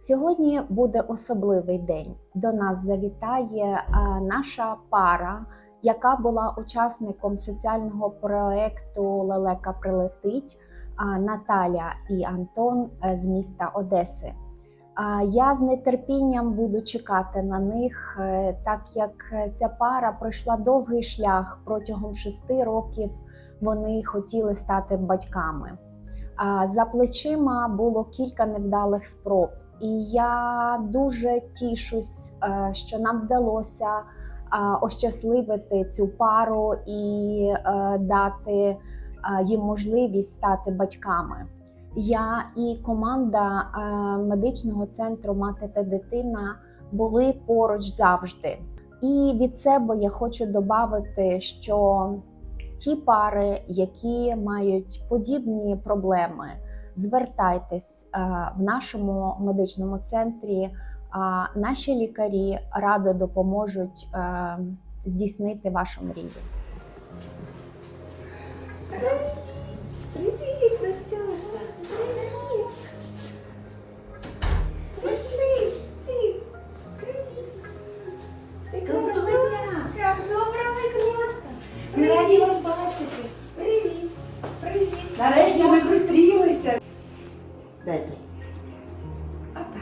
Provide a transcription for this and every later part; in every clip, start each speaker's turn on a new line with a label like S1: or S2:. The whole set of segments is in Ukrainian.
S1: Сьогодні буде особливий день. До нас завітає е, наша пара, яка була учасником соціального проекту Лелека прилетить Наталя і Антон е, з міста Одеси. Я з нетерпінням буду чекати на них, е, так як ця пара пройшла довгий шлях протягом шести років. Вони хотіли стати батьками. За плечима було кілька невдалих спроб, і я дуже тішусь, е, що нам вдалося е, ощасливити цю пару і е, дати їм можливість стати батьками. Я і команда медичного центру Мати та дитина були поруч завжди. І від себе я хочу додати, що ті пари, які мають подібні проблеми, звертайтесь е, в нашому медичному центрі. А наші лікарі радо допоможуть е, здійснити вашу мрію.
S2: Привіт, Настюша! Привіт! Пиши,
S3: Доброго дня!
S2: Доброго!
S3: Ми раді вас бачити.
S2: Привіт! Привіт!
S3: Нарешті ми зустрілися. Дайте.
S2: Опа.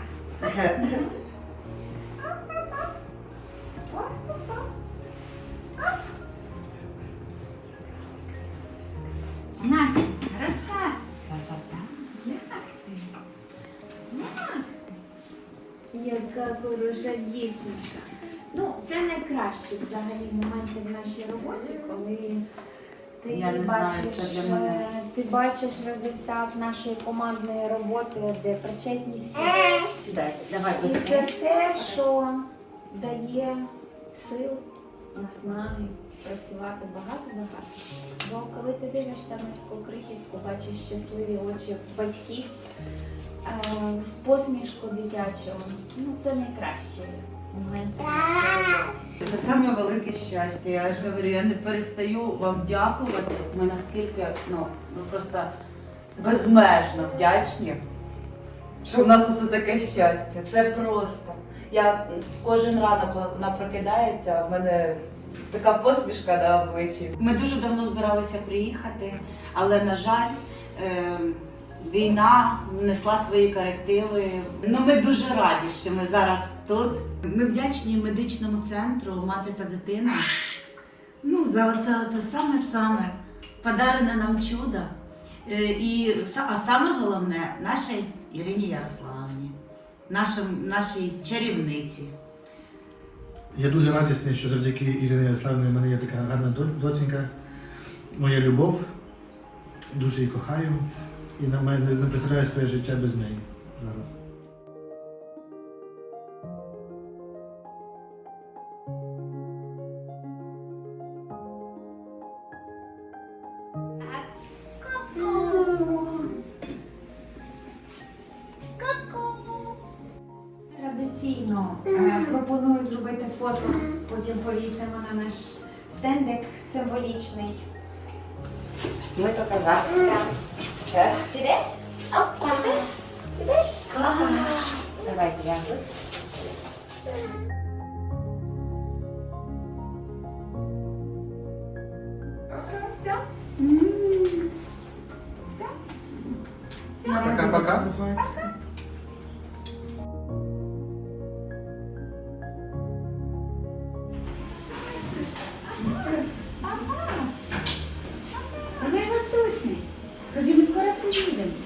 S2: Настя, розказ.
S3: Красота.
S2: Як ти? Як? Яка хороша дівчинка. Ну, це найкращі взагалі моменти в нашій роботі, коли ти
S3: Я не знаю,
S2: бачиш,
S3: це для мене.
S2: Ти бачиш результат нашої командної роботи, де причетні всі.
S3: Сідайте, давай
S2: І це те, що дає сил, наснаги працювати багато-багато. Бо коли ти дивишся на таку крихітку, бачиш щасливі очі батьків, е, з посмішку дитячого, ну це найкращі моменти.
S3: Це саме велике щастя. Я ж говорю, я не перестаю вам дякувати. Ми наскільки ну, ми просто безмежно вдячні, що в нас усе таке щастя. Це просто. Я кожен ранок, вона прокидається, в мене така посмішка на обличчі. Ми дуже давно збиралися приїхати, але на жаль. Е- Війна внесла свої корективи. Ну, ми дуже раді, що ми зараз тут. Ми вдячні медичному центру Мати та дитина. Ну, за оце, оце саме-саме подарене нам чудо. Е, І, а саме головне, нашій Ірині Ярославні, нашим, нашій чарівниці.
S4: Я дуже радісний, що завдяки Ірині Ярославівні в мене є така гарна до- доцінька. Моя любов, дуже її кохаю і на мене не представляю своє життя без неї зараз.
S2: Традиційно е, пропоную зробити фото, потім повісимо на наш стендик символічний.
S3: Ми то казали.
S2: Підеш? Підеш? Підеш?
S3: Давайте я.
S2: Що, все?
S4: Пока-пока.
S3: Давай воздушний. Скажи, 大丈夫。